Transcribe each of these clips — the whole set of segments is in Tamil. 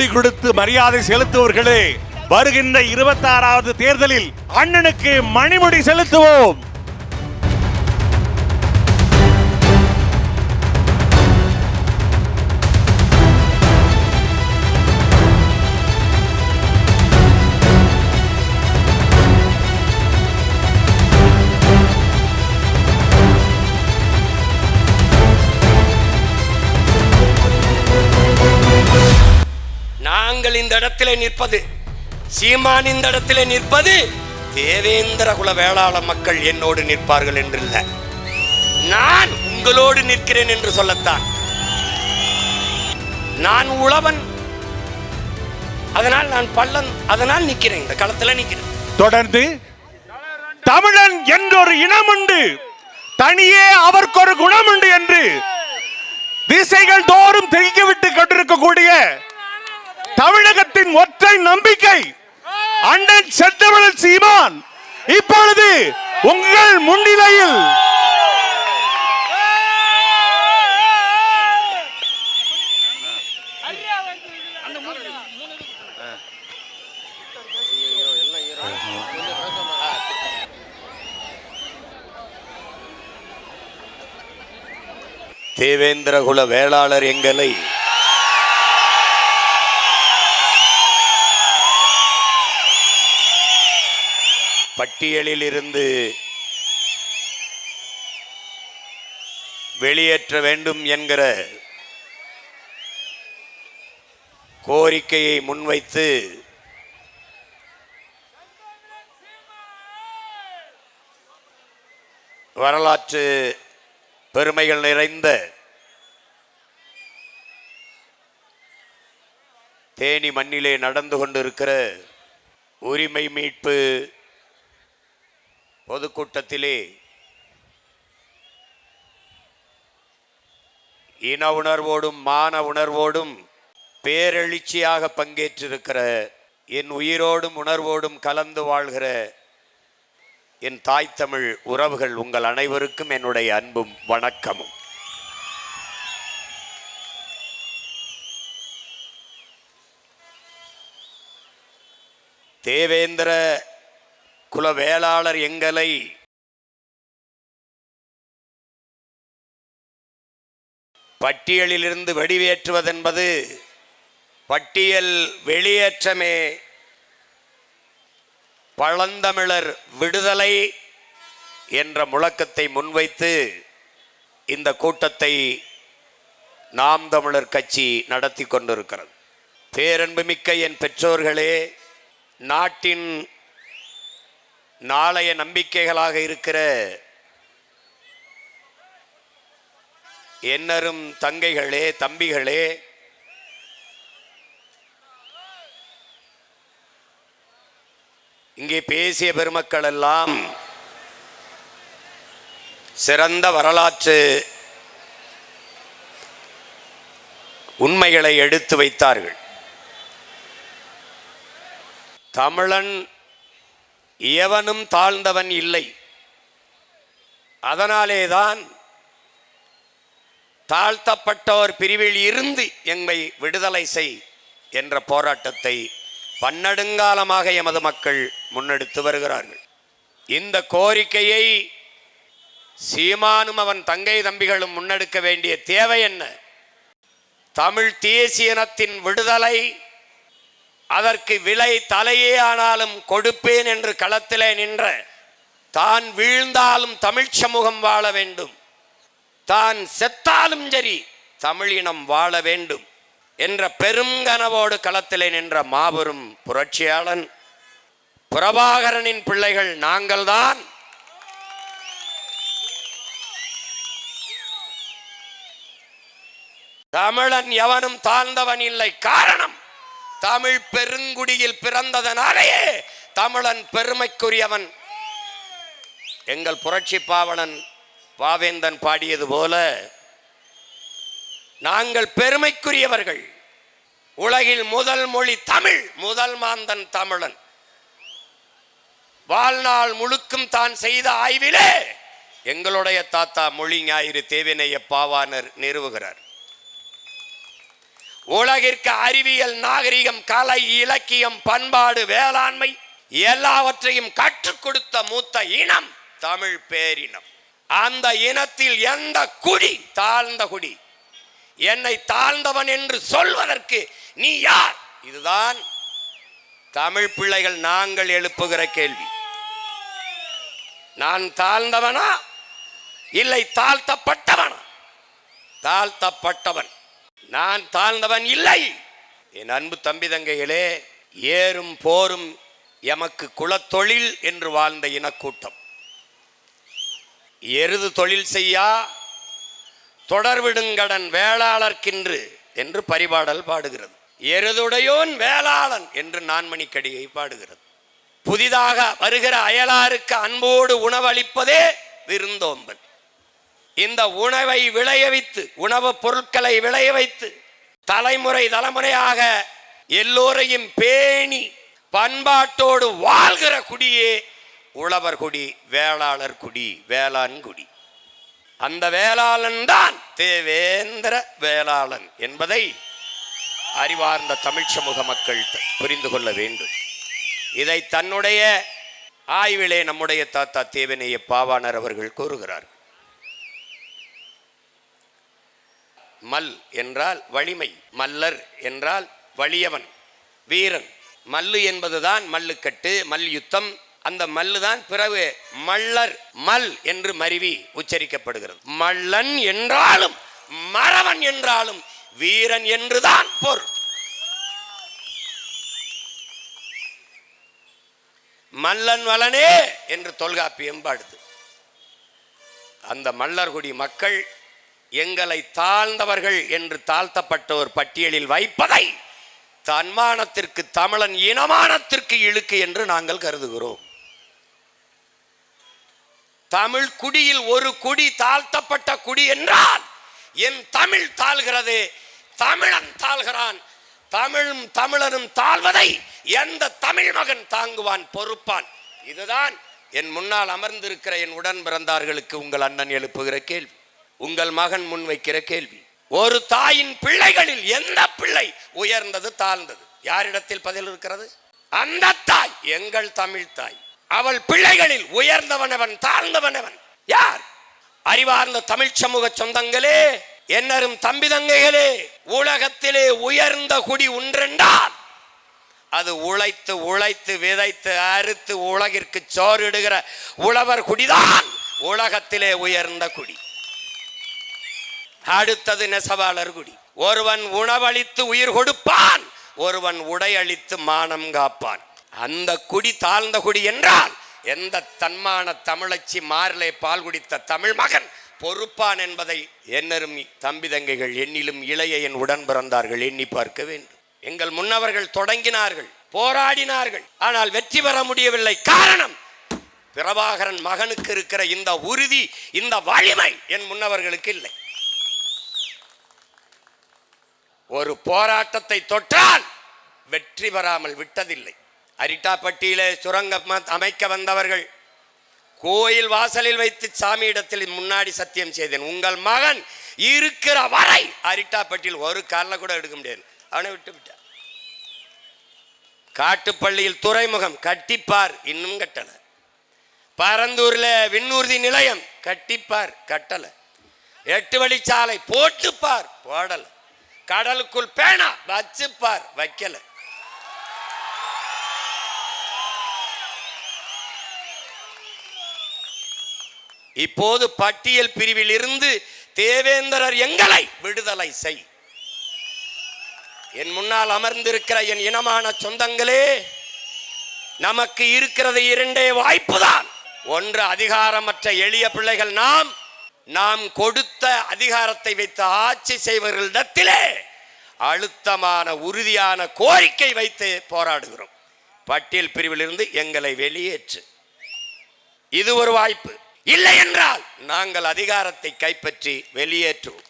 நெல் கொடுத்து மரியாதை செலுத்துவர்களே வருகின்ற இருபத்தாறாவது தேர்தலில் அண்ணனுக்கு மணிமுடி செலுத்துவோம். நாங்கள் இந்த இடத்திலே நிற்பது. சீமான் இந்த இடத்திலே நிற்பது. தேவேந்திர குல வேளாள மக்கள் என்னோடு நிற்பார்கள் என்றில்ல. நான் உங்களோடு நிற்கிறேன் என்று சொல்லத்தான். நான் உழவன். அதனால் நான் பள்ளன். அதனால் நிற்கிறேன். இந்த களத்துல நிற்கிறேன். தொடர்ந்து தமிழன் என்றொரு இனம் உண்டு. தனியே அவருக்கு ஒரு குணம் உண்டு என்று திசைகள் தோறும் தெளிக்கவிட்டு கொண்டிருக்கக்கூடிய தமிழகத்தின் ஒற்றை நம்பிக்கை. அண்ணன் செந்தமிழன் சீமான் இப்பொழுது உங்கள் முன்னிலையில். தேவேந்திரகுல வேளாளர் எங்களை பட்டியலில் இருந்து வெளியேற்ற வேண்டும் என்கிற கோரிக்கையை முன்வைத்து வரலாற்று பெருமைகள் நிறைந்த தேனி மண்ணிலே நடந்து கொண்டிருக்கிற உரிமை மீட்பு பொதுக்கூட்டத்திலே இன உணர்வோடும் மான உணர்வோடும் பேரெழுச்சியாக பங்கேற்றிருக்கிற என் உயிரோடும் உணர்வோடும் கலந்து வாழ்கிற என் தாய் தமிழ் உறவுகள் உங்கள் அனைவருக்கும் என்னுடைய அன்பும் வணக்கமும். தேவேந்திர குல வேளாளர் எங்களை பட்டியலிலிருந்து வெளியேற்றுவதென்பது பட்டியல் வெளியேற்றமே பழந்தமிழர் விடுதலை என்ற முழக்கத்தை முன்வைத்து இந்த கூட்டத்தை நாம் தமிழர் கட்சி நடத்தி கொண்டிருக்கிறது. பேரன்புமிக்க என் பெற்றோர்களே நாட்டின் நாளைய நம்பிக்கைகளாக இருக்கிற என்னரும் தங்கைகளே தம்பிகளே இங்கே பேசிய பெருமக்கள் எல்லாம் சிறந்த வரலாற்று உண்மைகளை எடுத்து வைத்தார்கள். தமிழன் எவனும் தாழ்ந்தவன் இல்லை. அதனாலேதான் தாழ்த்தப்பட்டோர் பிரிவில் இருந்து எம்மை விடுதலை செய் என்ற போராட்டத்தை பன்னெடுங்காலமாக எமது மக்கள் முன்னெடுத்து வருகிறார்கள். இந்த கோரிக்கையை சீமானும் அவன் தங்கை தம்பிகளும் முன்னெடுக்க வேண்டிய தேவை என்ன? தமிழ் தேசிய இனத்தின் விடுதலை அதற்கு விலை தலையே ஆனாலும் கொடுப்பேன் என்று களத்திலே நின்ற தான் வீழ்ந்தாலும் தமிழ் சமூகம் வாழ வேண்டும். தான் செத்தாலும் சரி தமிழினம் வாழ வேண்டும் என்ற பெருங்கனவோடு களத்திலே நின்ற மாபெரும் புரட்சியாளன் பிரபாகரனின் பிள்ளைகள் நாங்கள்தான். தமிழன் எவனும் தாழ்ந்தவன் இல்லை. காரணம் தமிழ் பெருங்குடியில் பிறந்ததனாலேயே தமிழன் பெருமைக்குரியவன். எங்கள் புரட்சி பாவலன் பாவேந்தன் பாடியது போல நாங்கள் பெருமைக்குரியவர்கள். உலகில் முதல் மொழி தமிழ் முதல் மாந்தன் தமிழன். வாழ்நாள் முழுக்கும் தான் செய்த ஆய்விலே எங்களுடைய தாத்தா மொழி ஞாயிறு தேவினைய பாவானர் நிறுவுகிறார். உலகிற்கு அறிவியல் நாகரிகம் கலை இலக்கியம் பண்பாடு வேளாண்மை எல்லாவற்றையும் கற்றுக் கொடுத்த மூத்த இனம் தமிழ் பேரினம். அந்த இனத்தில் எந்த குடி தாழ்ந்த குடி? என்னை தாழ்ந்தவன் என்று சொல்வதற்கு நீ யார்? இதுதான் தமிழ் பிள்ளைகள் நாங்கள் எழுப்புகிற கேள்வி. நான் தாழ்ந்தவனா? இல்லை தாழ்த்தப்பட்டவனா? தாழ்த்தப்பட்டவன். நான் தாழ்ந்தவன் இல்லை. என் அன்பு தம்பி தங்கைகளே ஏறும் போரும் எமக்கு குலத்தொழில் என்று வாழ்ந்த இனக்கூட்டம். எருது தொழில் செய்யா தொடர்விடுங்கடன் வேளாளர்க்கின்று என்று பரிபாடல் பாடுகிறது. எருதுடையோன் வேளாளன் என்று நான்மணிக்கடிகை பாடுகிறது. புதிதாக வருகிற அயலாருக்கு அன்போடு உணவளிப்பதே விருந்தோம்பல். இந்த உணவை விளைய வைத்து உணவுப் பொருட்களை விளைய வைத்து தலைமுறை தலைமுறையாக எல்லோரையும் பேணி பண்பாட்டோடு வாழ்கிற குடியே உழவர் குடி வேளாளர் குடி வேளாண் குடி. அந்த வேளாளன் தான் தேவேந்திர வேளாளன் என்பதை அறிவார்ந்த தமிழ் சமூக மக்கள் புரிந்து கொள்ள வேண்டும். இதை தன்னுடைய ஆய்விலே நம்முடைய தாத்தா தேவனைய பாவாணர் அவர்கள் கூறுகிறார்கள். மல் என்றால் வலிமை மல்லர் என்றால் வலியவன் வீரன். மல்லு என்பதுதான் மல்லுக்கட்டு மல்யுத்தம் அந்த மல்லுதான் பிறகு மல்லர் மல் என்று மருவி உச்சரிக்கப்படுகிறது. மல்லன் என்றாலும் மறவன் என்றாலும் வீரன் என்றுதான் பொருள். மல்லன் வளனே என்று தொல்காப்பியம் பாடுது. அந்த மல்லர்குடி மக்கள் எங்களை தாழ்ந்தவர்கள் என்று தாழ்த்தப்பட்ட ஒரு பட்டியலில் வைப்பதை தன்மானத்திற்கு தமிழன் இனமானத்திற்கு இழுக்கு என்று நாங்கள் கருதுகிறோம். தமிழ் குடியில் ஒரு குடி தாழ்த்தப்பட்ட குடி என்றால் என் தமிழ் தாழ்கிறது தமிழன் தாழ்கிறான் தமிழும் தமிழனும் தாழ்வதை எந்த தமிழ் மகன் தாங்குவான் பொறுப்பான்? இதுதான் என் முன்னால் அமர்ந்திருக்கிற என் உடன் பிறந்தார்களுக்கு உங்கள் அண்ணன் எழுப்புகிற கேள்வி. உங்கள் மகன் முன்வைக்கிற கேள்வி. ஒரு தாயின் பிள்ளைகளில் எந்த பிள்ளை உயர்ந்தது தாழ்ந்தது? யாரிடத்தில் பதில் இருக்கிறது? அந்த தாய் எங்கள் தமிழ் தாய். அவள் பிள்ளைகளில் உயர்ந்தவனவன் தாழ்ந்தவனவன். யார்? அறிவார்ந்த தமிழ் சமூக சொந்தங்களே என்னரும் தம்பி தங்கைகளே உலகத்திலே உயர்ந்த குடி ஒன்றென்றால் அது உழைத்து உழைத்து விதைத்து அறுத்து உலகிற்கு சோறிடுகிற உழவர் குடிதான் உலகத்திலே உயர்ந்த குடி. அடுத்தது நெசவாளர் குடி. ஒருவன் உணவளித்து உயிர் கொடுப்பான் ஒருவன் உடை அளித்து மானம் காப்பான். அந்த குடி தாழ்ந்த குடி என்றால் எந்த தன்மான தமிழச்சி மாரிலே பால் குடித்த தமிழ் மகன் பொறுப்பான் என்பதை என்னரும் தம்பி தங்கைகள் எண்ணிலும் இளைய என் உடன் பிறந்தார்கள் எண்ணி பார்க்க வேண்டும். எங்கள் முன்னவர்கள் தொடங்கினார்கள் போராடினார்கள் ஆனால் வெற்றி பெற முடியவில்லை. காரணம் பிரபாகரன் மகனுக்கு இருக்கிற இந்த உறுதி இந்த வலிமை என் முன்னவர்களுக்கு இல்லை. ஒரு போராட்டத்தை தொற்றால் வெற்றி பெறாமல் விட்டதில்லை. அரிட்டாப்பட்டியிலே சுரங்கம் அமைக்க வந்தவர்கள் கோயில் வாசலில் வைத்து சாமியிடத்தில் முன்னாடி சத்தியம் செய்தேன். உங்கள் மகன் இருக்கிற வரை அரிட்டாப்பட்டியில் ஒரு காலில் கூட எடுக்க முடியாது. அவனை விட்டு விட்டார். காட்டுப்பள்ளியில் துறைமுகம் கட்டிப்பார் இன்னும் கட்டல. பரந்தூரில் விண்ணூர்தி நிலையம் கட்டிப்பார் கட்டலை. எட்டு வழிச்சாலை போட்டுப்பார் போடலை. கடலுக்குள் பேனா. வச்சுப்பார். வைக்கல. இப்போது பட்டியல் பிரிவில் இருந்து தேவேந்திரர் எங்களை விடுதலை செய். என் முன்னால் அமர்ந்திருக்கிற என் இனமான சொந்தங்களே நமக்கு இருக்கிறது இரண்டே வாய்ப்புதான். ஒன்று அதிகாரமற்ற எளிய பிள்ளைகள் நாம் நாம் கொடுத்த அதிகாரத்தை வைத்து ஆட்சி செய்வர்களிடத்திலே அழுத்தமான உறுதியான கோரிக்கை வைத்து போராடுகிறோம். பட்டியல் பிரிவிலிருந்து எங்களை வெளியேற்று. இது ஒரு வாய்ப்பு. இல்லை என்றால் நாங்கள் அதிகாரத்தை கைப்பற்றி வெளியேற்றுவோம்.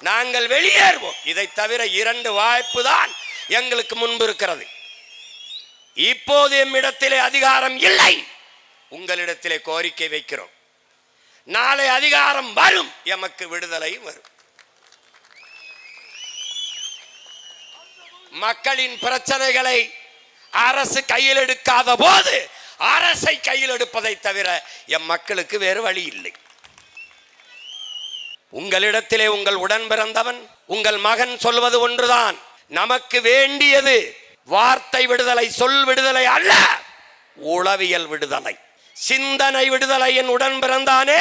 நாங்கள் வெளியேறுவோம். இதை தவிர இரண்டு வாய்ப்பு தான் எங்களுக்கு முன்பு இருக்கிறது. இப்போது எம்மிடத்திலே அதிகாரம் இல்லை. உங்களிடத்திலே கோரிக்கை வைக்கிறோம். நாளை அதிகாரம் வரும். எமக்கு விடுதலை வரும். மக்களின் பிரச்சனைகளை அரசு கையில் எடுக்காத போது அரசை கையில் எடுப்பதை தவிர எம் மக்களுக்கு வேறு வழி இல்லை. உங்களிடத்திலே உங்கள் உடன் பிறந்தவன் உங்கள் மகன் சொல்வது ஒன்றுதான். நமக்கு வேண்டியது வார்த்தை விடுதலை சொல் விடுதலை அல்ல உளவியல் விடுதலை. சிந்தனை விடுதலை என் உடன் பிறந்தானே.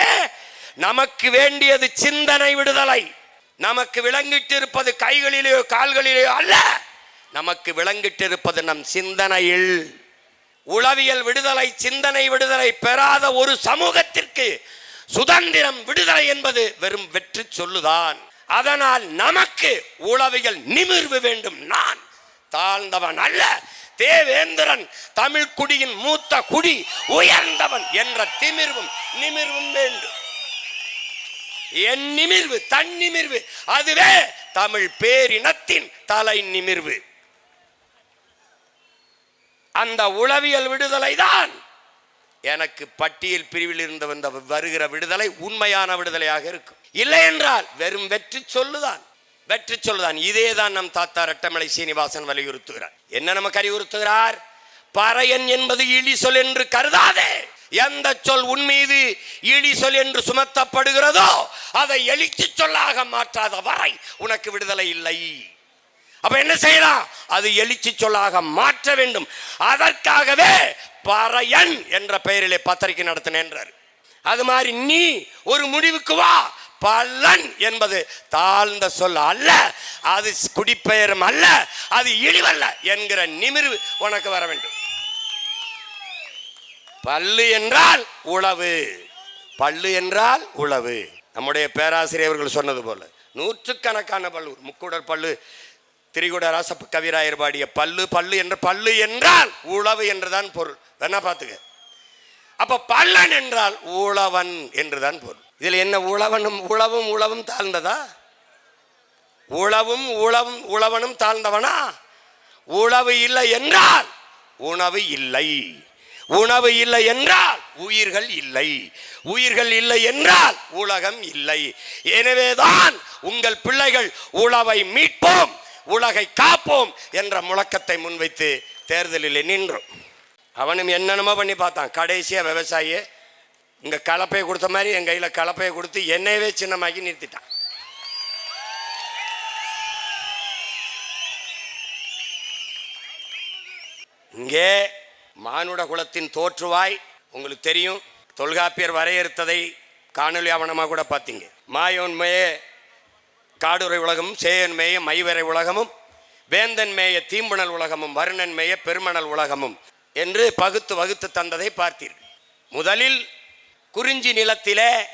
நமக்கு வேண்டியது சிந்தனை விடுதலை. நமக்கு விளங்கிட்டு இருப்பது கைகளிலேயோ கால்களிலேயோ அல்ல. நமக்கு விளங்கிட்டு இருப்பது நம் சிந்தனையில். உளவியல் விடுதலை சிந்தனை விடுதலை பெறாத ஒரு சமூகத்திற்கு சுதந்திரம் விடுதலை என்பது வெறும் வெற்றி சொல்லுதான். அதனால் நமக்கு உளவியல் நிமிர்வு வேண்டும் நான். தாழ்ந்தவன் அல்ல. தேவேந்திரன் தமிழ் குடியின் மூத்த குடி உயர்ந்தவன் என்ற திமிர்வும் நிமிர்வும் வேண்டும். என் நிமிர்வு தன் நிமிர்வு அதுவே தமிழ் பேரினத்தின் தலை நிமிர்வு. அந்த உளவியல் விடுதலை தான் எனக்கு பட்டியல் பிரிவில் இருந்து வந்த வருகிற விடுதலை உண்மையான விடுதலையாக இருக்கும். இல்லை என்றால் வெறும் வெற்றி சொல்லுதான். வெற்றி சொல்லுதான். இதே தான் நம் தாத்தா ரெட்டமலை சீனிவாசன் வலியுறுத்துகிறார். என்ன நமக்கு அறிவுறுத்துகிறார்? பறையன் என்பது இழி சொல் என்று கருதாதே. எந்த சொல் உன் மீது இழி சொல் என்று சுமத்தப்படுகிறதோ அதை எழுச்சி சொல்லாக மாற்றாத வரை உனக்கு விடுதலை இல்லை. அப்ப என்ன செய்யலாம்? அது எழுச்சி சொல்லாக மாற்ற வேண்டும். அதற்காகவே பறையன் என்ற பெயரிலே பத்திரிகை நடத்தினேன் என்றார் அது மாதிரி நீ ஒரு முடிவுக்கு வா. பல்லன் என்பது தாழ்ந்த சொல் அல்ல. அது குடிப்பெயரும் அல்ல. அது இழிவல்ல என்கிற நிமிர்வு உனக்கு வர வேண்டும். பல்லு என்றால் உழவு பல்லு என்றால் உழவு நம்முடைய பேராசிரியர்கள் சொன்னது போல. நூற்றுக்கணக்கான பல்லு. முக்குடர் பல்லு திரிகுட ராசப்பு கவிராயர் பாடிய பல்லு பல்லு என்ற பல்லு என்றால் உழவு என்றுதான் பொருள். வேணா பார்த்துக்க. அப்ப பல்லன் என்றால் உழவன் என்றுதான் பொருள். இதில் என்ன உழவனும் உழவும் உழவும் தாழ்ந்ததா? உழவும் உழவும் உழவனும் தாழ்ந்தவனா? உழவு இல்லை என்றால் உணவு இல்லை. உணவு இல்லை என்றால் உயிர்கள் இல்லை. உயிர்கள் இல்லை என்றால் உலகம் இல்லை. எனவேதான் உங்கள் பிள்ளைகள் உழவை மீட்போம் உலகை காப்போம் என்ற முழக்கத்தை முன்வைத்து தேர்தலில் நின்றோம். அவனும் என்னென்னமோ பண்ணி பார்த்தான். கடைசியாக விவசாயி இங்கே கலப்பையை கொடுத்த மாதிரி என் கையில் கலப்பையை கொடுத்து என்னையவே சின்னமாக்கி நிறுத்திட்டான். இங்கே மானுட குலத்தின் தோற்றுவாய் உங்களுக்கு தெரியும். தொல்காப்பியர் வரையறுத்ததை காணொலி ஆவணமாக கூட பார்த்தீங்க. மாயோன்மையே காடுரை உலகமும் சேயன்மைய மைவரை உலகமும் வேந்தன் மேய தீம்புணல் உலகமும் வருணன் மேய பெருமணல் உலகமும் என்று பகுத்து வகுத்து தந்ததை பார்த்தீர்கள். முதலில் குறிஞ்சி நிலத்திலே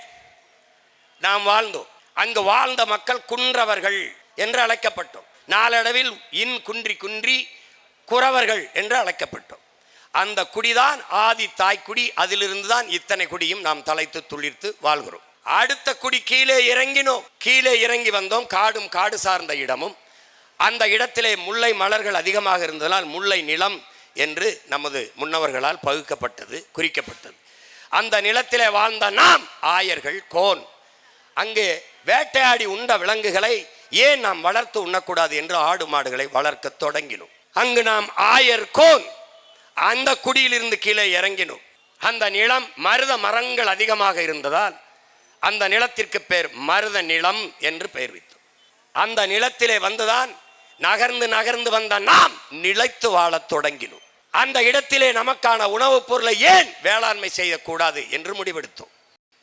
நாம் வாழ்ந்தோம். அங்கு வாழ்ந்த மக்கள் குன்றவர்கள் என்று அழைக்கப்பட்டோம். நாளடைவில் இன் குன்றி குன்றி குறவர்கள் என்று அழைக்கப்பட்டோம். அந்த குடிதான் ஆதி தாய்க்குடி அதிலிருந்து தான் இத்தனை குடியும் நாம் தலைத்து துளிர்த்து வாழ்கிறோம். அடுத்த குடி கீழே இறங்கினோம். கீழே இறங்கி வந்தோம். காடும் காடு சார்ந்த இடமும். அந்த இடத்திலே முல்லை மலர்கள் அதிகமாக இருந்ததால் முல்லை நிலம் என்று நமது முன்னவர்களால் பகுக்கப்பட்டது குறிக்கப்பட்டது. அந்த நிலத்திலே வாழ்ந்த நாம் ஆயர்கள் கோன். அங்கே வேட்டையாடி உண்ட விலங்குகளை ஏன் நாம் வளர்த்து உண்ணக்கூடாது என்று ஆடு மாடுகளை வளர்க்க தொடங்கினோம். அங்கு நாம் ஆயர் கோன். அந்த குடியிலிருந்து கீழே இறங்கினோம். அந்த நிலம் மருத மரங்கள் அதிகமாக இருந்ததால் அந்த நிலத்திற்கு பேர் மருத நிலம் என்று பெயர் வைத்தோம். அந்த நிலத்திலே வந்துதான் நகர்ந்து நகர்ந்து வந்த நாம் நிலைத்து வாழத் தொடங்கினோம். அந்த இடத்திலே நமக்கான உணவுப் பொருளை ஏன் வேளாண்மை செய்யக்கூடாது என்று முடிவெடுத்தோம்.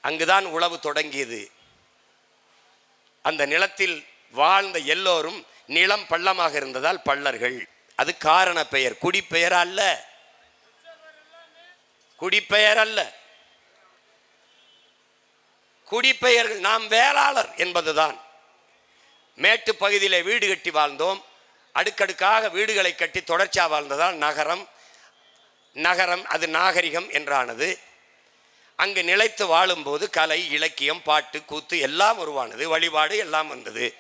அங்குதான் உழவு தொடங்கியது. அந்த நிலத்தில் வாழ்ந்த எல்லோரும் நிலம் பள்ளமாக இருந்ததால் பள்ளர்கள். அது காரண பெயர். குடிப்பெயர் அல்ல. குடிப்பெயர் அல்ல. குடிப்பெயர்கள் நாம் வேளாளர் என்பதுதான். மேட்டு பகுதியில் வீடு கட்டி வாழ்ந்தோம். அடுக்கடுக்காக வீடுகளை கட்டி தொடர்ச்சியாக வாழ்ந்ததால் நகரம் நகரம் அது நாகரிகம் என்றானது. அங்கு நிலைத்து வாழும்போது கலை இலக்கியம் பாட்டு கூத்து எல்லாம் உருவானது. வழிபாடு எல்லாம் வந்தது.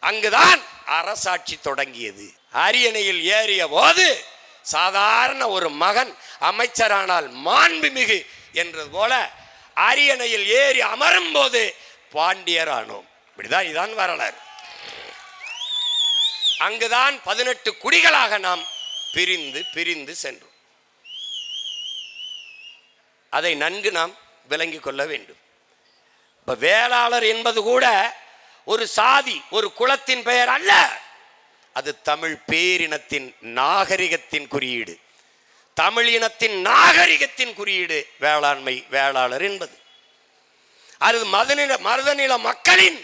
அங்குதான் அரசாட்சி தொடங்கியது. அரியணையில் ஏறிய போது சாதாரண ஒரு மகன் அமைச்சரானால் மாண்புமிகு என்றது போல அரியணையில் ஏறி அமரும் போது பாண்டியர் ஆனோம் இப்படிதான் இதுதான் வரலாறு. அங்குதான் பதினெட்டு குடிகளாக நாம் பிரிந்து பிரிந்து சென்றோம். அதை நன்கு நாம் விளங்கி கொள்ள வேண்டும். இப்போ வேளாளர் என்பது கூட ஒரு சாதி ஒரு குலத்தின் பெயர் அல்ல. அது தமிழ் பேரினத்தின் நாகரிகத்தின் குறியீடு. தமிழ் இனத்தின் நாகரிகத்தின் குறியீடு வேளாண்மை வேளாளர் என்பது. அது மதநில மருதநில மக்களின்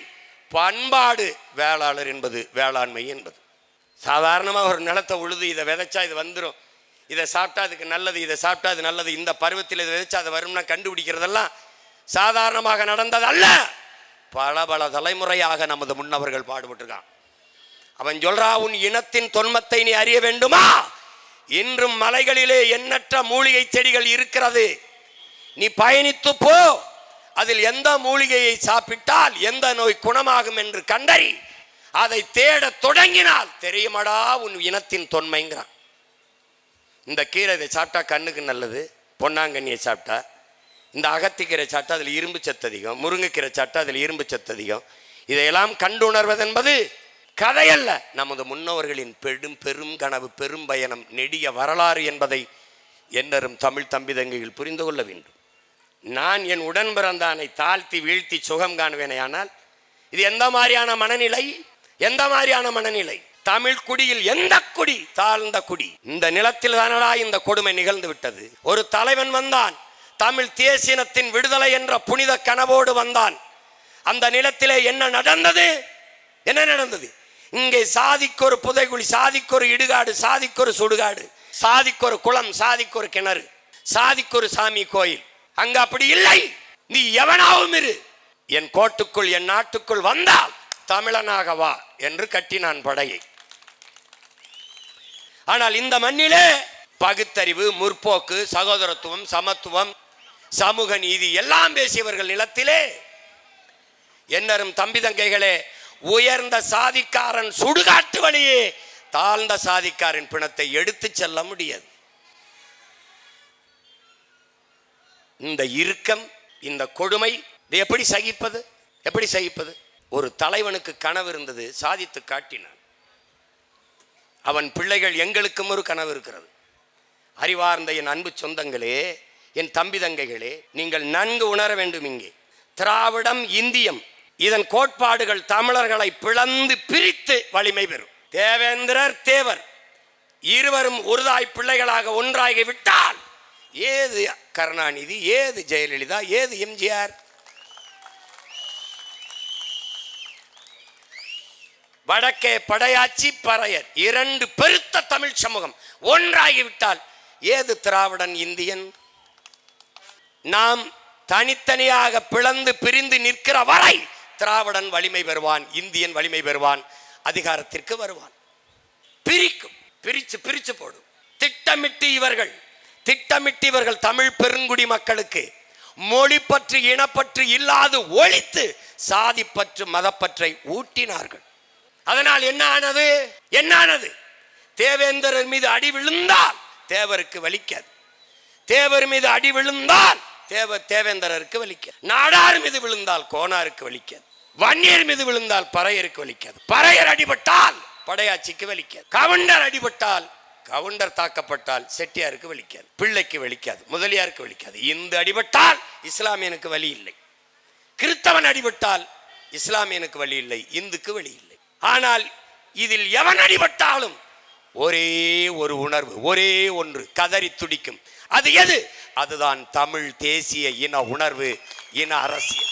பண்பாடு வேளாளர் என்பது வேளாண்மை என்பது. சாதாரணமாக ஒரு நிலத்தை உழுது இதை விதைச்சா இது வந்துடும் இதை சாப்பிட்டா அதுக்கு நல்லது இதை சாப்பிட்டா அது நல்லது இந்த பருவத்தில் இதை வச்சு அதை வரும்னா கண்டுபிடிக்கிறதெல்லாம் சாதாரணமாக நடந்தது அல்ல. பல பல தலைமுறையாக நமது முன்னவர்கள் பாடுபட்டிருக்கான். அவன் சொல்றா உன் இனத்தின் தொன்மத்தை நீ அறிய வேண்டுமா? இன்றும் மலைகளிலே எண்ணற்ற மூலிகை செடிகள் இருக்கிறது. நீ பயணித்து போ. அதில் எந்த மூலிகையை சாப்பிட்டால் எந்த நோய் குணமாகும் என்று கண்டறி அதை தேட தொடங்கினால் தெரியுமடா உன் இனத்தின் தொன்மைங்கிறான். இந்த கீரை இதை சாப்பிட்டா கண்ணுக்கு நல்லது பொன்னாங்கண்ணியை சாப்பிட்டா. இந்த அகத்திக்கீரை சாப்பிட்டா அதில் இரும்பு சத்து அதிகம் முருங்கைக்கீரை சாப்பிட்டா அதில் இரும்பு சத்து அதிகம். இதையெல்லாம் கண்டுணர்வது என்பது கதையல்ல நமது முன்னோர்களின் பெரும் பெரும் கனவு பெரும் பயணம் நெடிய வரலாறு என்பதை என்னரும் தமிழ் தம்பிதங்கையில் புரிந்து கொள்ள வேண்டும். நான் என் உடன் பிறந்தானை தாழ்த்தி வீழ்த்தி சுகம் காணுவேனே ஆனால் இது எந்த மாதிரியான மனநிலை? எந்த மாதிரியான மனநிலை? தமிழ் குடியில் எந்த குடி? தாழ்ந்த குடி. இந்த நிலத்தில் தானடா இந்த கொடுமை நிகழ்ந்து விட்டது? ஒரு தலைவன் வந்தான். தமிழ் தேசியனத்தின் விடுதலை என்ற புனித கனவோடு வந்தான். அந்த நிலத்திலே என்ன நடந்தது? என்ன நடந்தது? இங்கே சாதிக்கொரு புதைகுழி சாதிக்கொரு இடுகாடு சாதிக்கொரு சுடுகாடு சாதிக்கொரு குளம் சாதிக்கொரு கிணறு சாதிக்கொரு சாமி கோயில். அங்க அப்படி இல்லை. நீ எவனாவும் இரு. என் கோட்டுக்குள் என் நாட்டுக்குள் வந்தால் தமிழனாக வா என்று கட்டினான் படையை. ஆனால் இந்த மண்ணிலே பகுத்தறிவு முற்போக்கு சகோதரத்துவம் சமத்துவம் சமூக நீதி எல்லாம் பேசியவர்கள் நிலத்திலே என்னரும் தம்பி தங்கைகளே உயர்ந்த சாதிக்காரன் சுடுகாட்டு வழியே தாழ்ந்த சாதிக்காரன் பிணத்தை எடுத்துச் செல்ல முடியாது. இந்த இறுக்கம் இந்த கொடுமை இதை எப்படி சகிப்பது? எப்படி சகிப்பது? ஒரு தலைவனுக்கு கனவு இருந்தது சாதித்து காட்டினான். அவன் பிள்ளைகள் எங்களுக்கும் ஒரு கனவு இருக்கிறது. அறிவார்ந்த என் அன்பு சொந்தங்களே என் தம்பி தங்கைகளே நீங்கள் நன்கு உணர வேண்டும் இங்கே. திராவிடம் இந்தியம் இதன் கோட்பாடுகள் தமிழர்களை பிளந்து பிரித்து வலிமை பெறும். தேவேந்திரர் தேவர் இருவரும் ஒருதாய் பிள்ளைகளாக ஒன்றாகி விட்டால் ஏது கருணாநிதி ஏது ஜெயலலிதா ஏது எம்ஜிஆர் வடக்கே படையாச்சி பறையர். இரண்டு பெருத்த தமிழ் சமூகம் ஒன்றாகிவிட்டால் ஏது திராவிடன் இந்தியன்? நாம் தனித்தனியாக பிளந்து பிரிந்து நிற்கிற வரை திராவிடன் வலிமை பெறுவான் இந்தியன் வலிமை பெறுவான் அதிகாரத்திற்கு வருவான். பிரிக்கும் பிரிச்சு பிரிச்சு போடும். திட்டமிட்டு இவர்கள் திட்டமிட்டு இவர்கள் தமிழ் பெருங்குடி மக்களுக்கு மொழி பற்று இனப்பற்று இல்லாது ஒழித்து சாதிப்பற்று மதப்பற்றை ஊட்டினார்கள். அதனால் என்ன ஆனது என்ன ஆனது தேவேந்திரர் மீது அடி விழுந்தால் தேவருக்கு வலிக்காது. தேவர் மீது அடி விழுந்தால் தேவர் தேவேந்திரருக்கு வலிக்காது. நாடார் மீது விழுந்தால் கோனாருக்கு வலிக்காது. வன்னியர் மீது விழுந்தால் பறையருக்கு வலிக்காது. பறையர் அடிபட்டால் படையாச்சிக்கு வலிக்காது. கவுண்டர் அடிபட்டால் கவுண்டர் தாக்கப்பட்டால் செட்டியாருக்கு வலிக்காது. பிள்ளைக்கு வலிக்காது. முதலியாருக்கு வலிக்காது. இந்து அடிபட்டால் இஸ்லாமியனுக்கு வலி இல்லை. கிறிஸ்தவன் அடிபட்டால் இஸ்லாமியனுக்கு வழி இல்லை. இந்துக்கு வழி இல்லை. ஆனால் இதில் எவன் அடிபட்டாலும் ஒரே ஒரு உணர்வு ஒரே ஒன்று கதறி துடிக்கும். அது எது? அதுதான் தமிழ் தேசிய இன உணர்வு இன அரசியல்.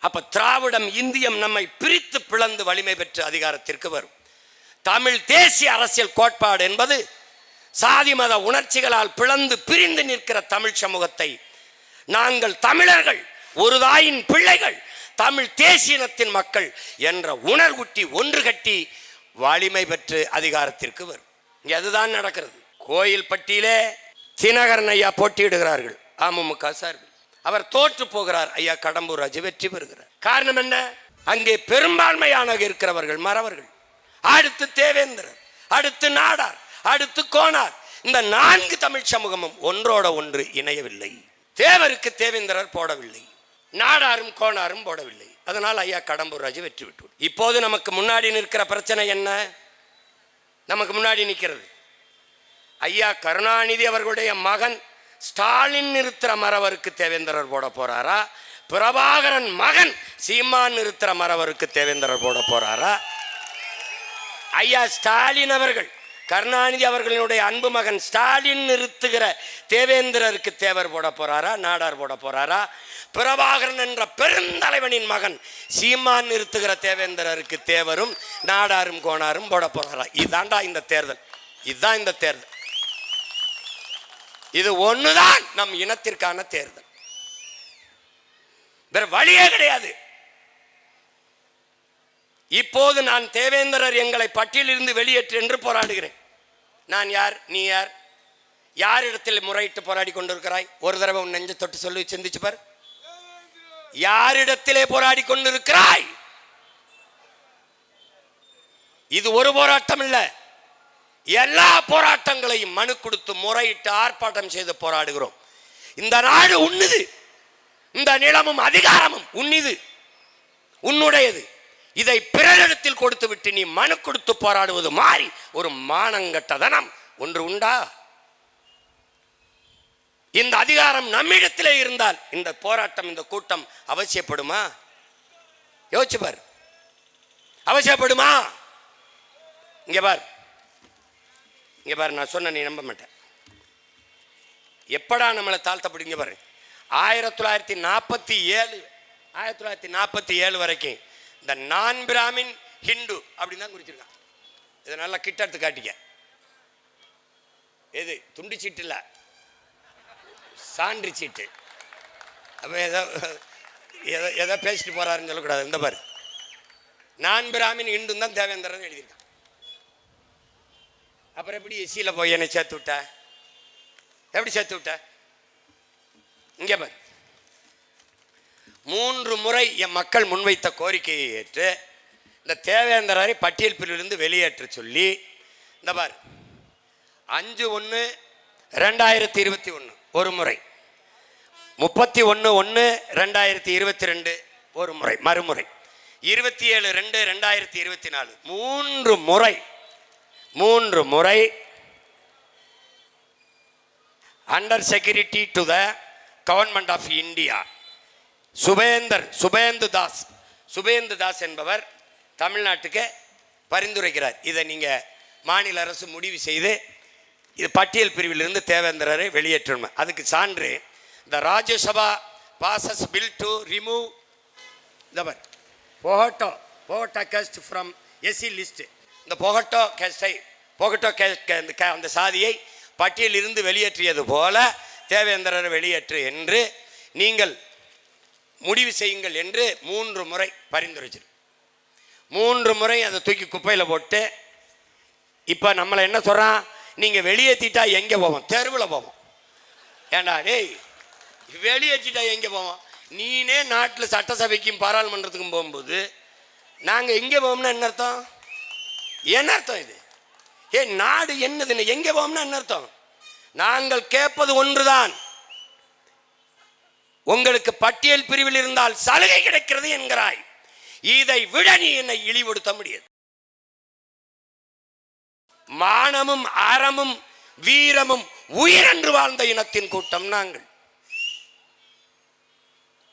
அப்ப திராவிடம் இந்தியம் நம்மை பிரித்து பிளந்து வலிமை பெற்று அதிகாரத்திற்கு வரும். தமிழ் தேசிய அரசியல் கோட்பாடு என்பது சாதி மத உணர்ச்சிகளால் பிளந்து பிரிந்து நிற்கிற தமிழ் சமூகத்தை நாங்கள் தமிழர்கள் ஒரு தாயின் பிள்ளைகள் தமிழ் தேசியனத்தின் மக்கள் என்ற உணர்வுட்டி ஒன்று கட்டி வலிமை பெற்று அதிகாரத்திற்கு வரும். அதுதான் நடக்கிறது. கோயில் பட்டியிலே தினகரன் ஐயா போட்டியிடுகிறார்கள். அமமுக சார்பில். அவர் தோற்று போகிறார். ஐயா கடம்பூர் ராஜு வெற்றி பெறுகிறார். காரணம் என்ன? அங்கே பெரும்பான்மையான இருக்கிறவர்கள் மறவர்கள். அடுத்து தேவேந்திரர் அடுத்து நாடார் அடுத்து கோனார். இந்த நான்கு தமிழ் சமூகமும் ஒன்றோட ஒன்று இணையவில்லை. தேவருக்கு தேவேந்திரர் போடவில்லை. நாடாரும் கோணாரும் போடவில்லை. அதனால் ஐயா கடம்பூர் ராஜு வெற்றி விட்டு இப்போது நமக்கு முன்னாடி நிற்கிற பிரச்சனை என்ன? நமக்கு முன்னாடி நிற்கிறது. ஐயா கருணாநிதி அவர்களுடைய மகன் ஸ்டாலின் நிறுத்துற மரவருக்கு தேவேந்திரர் போட போறாரா? பிரபாகரன் மகன் சீமான் நிறுத்துற மரவருக்கு தேவேந்திரர் போட போறாரா? ஐயா ஸ்டாலின் அவர்கள் கருணாநிதி அவர்களினுடைய அன்பு மகன் ஸ்டாலின் நிறுத்துகிற தேவேந்திரருக்கு தேவர் போட போறாரா நாடார் போட போறாரா? பிரபாகரன் என்ற பெருந்தலைவனின் மகன் சீமான் நிறுத்துகிற தேவேந்திரருக்கு தேவரும் நாடாரும் கோணாரும் போட போறாரா? இதாண்டா இந்த தேர்தல். இதுதான் இந்த தேர்தல். இது ஒண்ணுதான் நம் இனத்திற்கான தேர்தல். வேற வழியே கிடையாது. இப்போது நான் தேவேந்திரர் எங்களை பட்டியலிருந்து வெளியேற்று என்று போராடுகிறேன். நான் யார்? நீ யார்? யாரிடத்தில் முறையிட்டு போராடி கொண்டிருக்கிறாய்? ஒரு தடவை உன் நெஞ்ச தொட்டு சொல்லி சிந்திச்சு பார். யாரிடத்திலே போராடி கொண்டிருக்கிறாய்? இது ஒரு போராட்டம் இல்ல. எல்லா போராட்டங்களையும் மனு கொடுத்து முறையிட்டு ஆர்ப்பாட்டம் செய்து போராடுகிறோம். இந்த நாடு உன்னுது. இந்த நிலமும் அதிகாரமும் உன்னிது. உன்னுடையது. இதை பிறரிடத்தில் கொடுத்து விட்டு நீ மனு கொடுத்து போராடுவது மாறி ஒரு மானங்கட்டதனம் ஒன்று உண்டா? இந்த அதிகாரம் நம்மிடத்திலே இருந்தால் இந்த போராட்டம் இந்த கூட்டம் அவசியப்படுமா? யோசிச்சு பார். அவசியப்படுமா? இங்க பார். இங்க பார் நான் சொன்ன நீ நம்ப மாட்டேன் எப்படா நம்மளை தாழ்த்தப்படுங்க பாரு. ஆயிரத்தி தொள்ளாயிரத்தி நாற்பத்தி ஏழு ஆயிரத்தி தொள்ளாயிரத்தி நாற்பத்தி ஏழு வரைக்கும் இந்த நான் பிராமின் ஹிந்து அப்படின்னு தான் குறிச்சிருக்கான் இதை நல்லா கிட்ட எடுத்து காட்டிக்க. எது துண்டு சீட்டு இல்லை சான்று சீட்டு. அப்போ ஏதோ எதோ எதோ பேசிட்டு போறாருன்னு சொல்லக்கூடாது. இந்த பாரு. நான் பிராமின் ஹிந்து தான் தேவேந்திரன் எழுதியிருக்கான். அப்புறம் எப்படி எஸ்சியில் போய் என்னை சேர்த்து விட்ட? எப்படி சேர்த்து விட்ட? இங்கே பாரு. மூன்று முறை என் மக்கள் முன்வைத்த கோரிக்கையை ஏற்று இந்த தேவேந்திரரை பட்டியல் பிரிவிலிருந்து வெளியேற்ற சொல்லி இந்த பார் அஞ்சு ஒன்று ரெண்டாயிரத்தி இருபத்தி ஒன்று ஒரு முறை. முப்பத்தி ஒன்று ஒன்று ரெண்டாயிரத்தி இருபத்தி ரெண்டு ஒரு முறை மறுமுறை. இருபத்தி ஏழு ரெண்டு ரெண்டாயிரத்தி இருபத்தி நாலு. மூன்று முறை மூன்று முறை under security to the government of India Subhendar Subhendu Das Subhendu Das என்பவர் தமிழ்நாட்டுக்கு பரிந்துரைக்கிறார். இதை நீங்கள் மாநில அரசு முடிவு செய்து இது பட்டியல் பிரிவிலிருந்து தேவேந்திரரை வெளியேற்றணும் அதுக்கு சான்று இந்த Rajya Sabha passes bill to remove the Bhogta Bhogta caste from SC list இந்த பொகட்டோ கேஸ்டை பொகட்டோ கேஸ்ட் அந்த சாதியை பட்டியலிருந்து வெளியேற்றியது போல தேவேந்திரரை வெளியேற்று என்று நீங்கள் முடிவு செய்யுங்கள் என்று மூன்று முறை பரிந்துரைச்சிரு. மூன்று முறை அதை தூக்கி குப்பையில் போட்டு இப்போ நம்மளை என்ன சொல்கிறான் நீங்கள் வெளியேற்றிட்டா எங்கே போவோம்? தெருவில் போவோம். ஏண்டா டேய் வெளியேற்றிட்டா எங்கே போவோம்? நீனே நாட்டில் சட்டசபைக்கும் பாராளுமன்றத்துக்கும் போகும்போது நாங்கள் எங்கே போவோம்னா என்ன அர்த்தம்? என்ன அர்த்தம் இது? ஏ நாடு என்னதுன்னு எங்கே போவோம்னா என்ன அர்த்தம்? நாங்கள் கேட்பது ஒன்றுதான். உங்களுக்கு பட்டியல் பிரிவில் இருந்தால் சலுகை கிடைக்கிறது என்கிறாய். இதை விட நீ என்னை இழிவுபடுத்த முடியாது. மானமும் அறமும் வீரமும் உயிரென்று வாழ்ந்த இனத்தின் கூட்டம் நாங்கள்.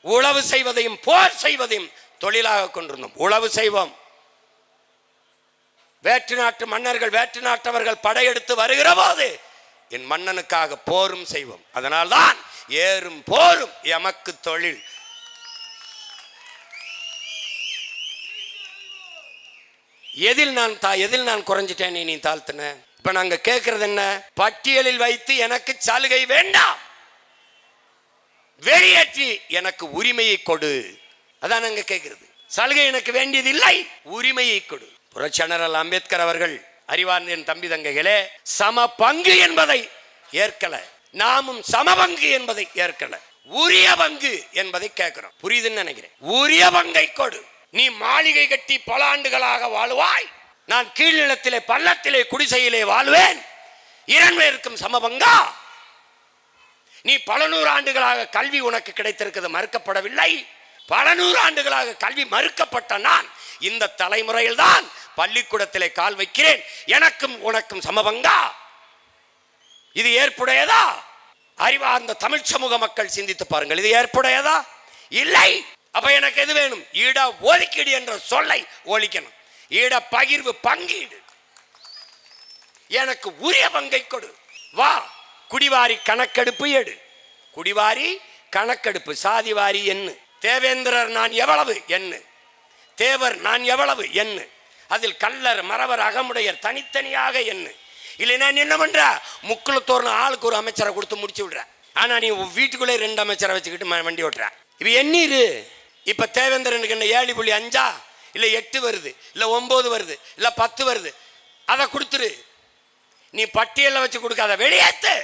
உழவு செய்வதையும் போர் செய்வதையும் தொழிலாக கொண்டிருந்தோம். உழவு செய்வோம். வேற்று நாட்டு மன்னர்கள் வேற்று நாட்டவர்கள் படையெடுத்து வருகிற போது என் மன்னனுக்காக போரும் செய்வோம். அதனால்தான் ஏறும் போரும் எமக்கு தொழில். எதில் நான் தா எதில் நான் குறைஞ்சிட்டேன் நீ தாழ்த்தின? இப்ப நாங்க கேட்கறது என்ன? பட்டியலில் வைத்து எனக்கு சலுகை வேண்டாம். வெளியேற்றி எனக்கு உரிமையை கொடு. அதான் நாங்க கேட்கிறது சலுகை எனக்கு வேண்டியது இல்லை உரிமையை கொடு. புரட்சியாளர் அம்பேத்கர் அவர்கள் அறிவார்ந்த என் தம்பி தங்கைகளே சம பங்கு என்பதை ஏற்கல. நாமும் சம பங்கு என்பதை ஏற்கல. உரிய பங்கு என்பதை கேட்கிறோம். புரியுதுன்னு நினைக்கிறேன். உரிய பங்கை கொடு. நீ மாளிகை கட்டி பல ஆண்டுகளாக வாழுவாய். நான் கீழ்நிலத்திலே பள்ளத்திலே குடிசையிலே வாழ்வேன். இரண்டு பேருக்கும் சமபங்கா நீ பல நூறு ஆண்டுகளாக கல்வி உனக்கு கிடைத்திருக்கிறது மறுக்கப்படவில்லை. பல நூறு ஆண்டுகளாக கல்வி மறுக்கப்பட்ட நான் இந்த தலைமுறையில் தான் பள்ளிக்கூடத்திலே கால் வைக்கிறேன். எனக்கும் உனக்கும் சமபங்கா? இது ஏற்புடையதா? அறிவார்ந்த தமிழ் சமூக மக்கள் சிந்தித்து பாருங்கள் இது ஏற்புடையதா? இல்லை. அப்ப எனக்கு எது வேணும்? ஈட ஒதுக்கீடு என்ற சொல்லை ஒழிக்கணும். ஈட பகிர்வு பங்கீடு. எனக்கு உரிய பங்கை கொடு. வா குடிவாரி கணக்கெடுப்பு எடு. குடிவாரி கணக்கெடுப்பு சாதிவாரி என்ன தேவேந்திரர் நான் எவ்வளவு? என்ன தேவர் நான் எவ்வளவு? என்ன அதில் கல்லர் மறவர் அகமுடையர் தனித்தனியாக என்ன இல்லைன்னா நீ என்ன பண்ற? முக்குளத்தோர்னு ஆளுக்கு ஒரு அமைச்சரை கொடுத்து முடிச்சு விடுற. ஆனா நீ வீட்டுக்குள்ளே ரெண்டு அமைச்சரை வச்சுக்கிட்டு வண்டி ஓட்டுற. இப்போ எண்ணீரு. இப்ப தேவேந்திரனுக்கு என்ன ஏழு புள்ளி அஞ்சா? இல்லை எட்டு வருது இல்லை ஒம்பது வருது இல்லை பத்து வருது. அதை கொடுத்துரு. நீ பட்டியலில் வச்சு கொடுக்காத வெளியேற்று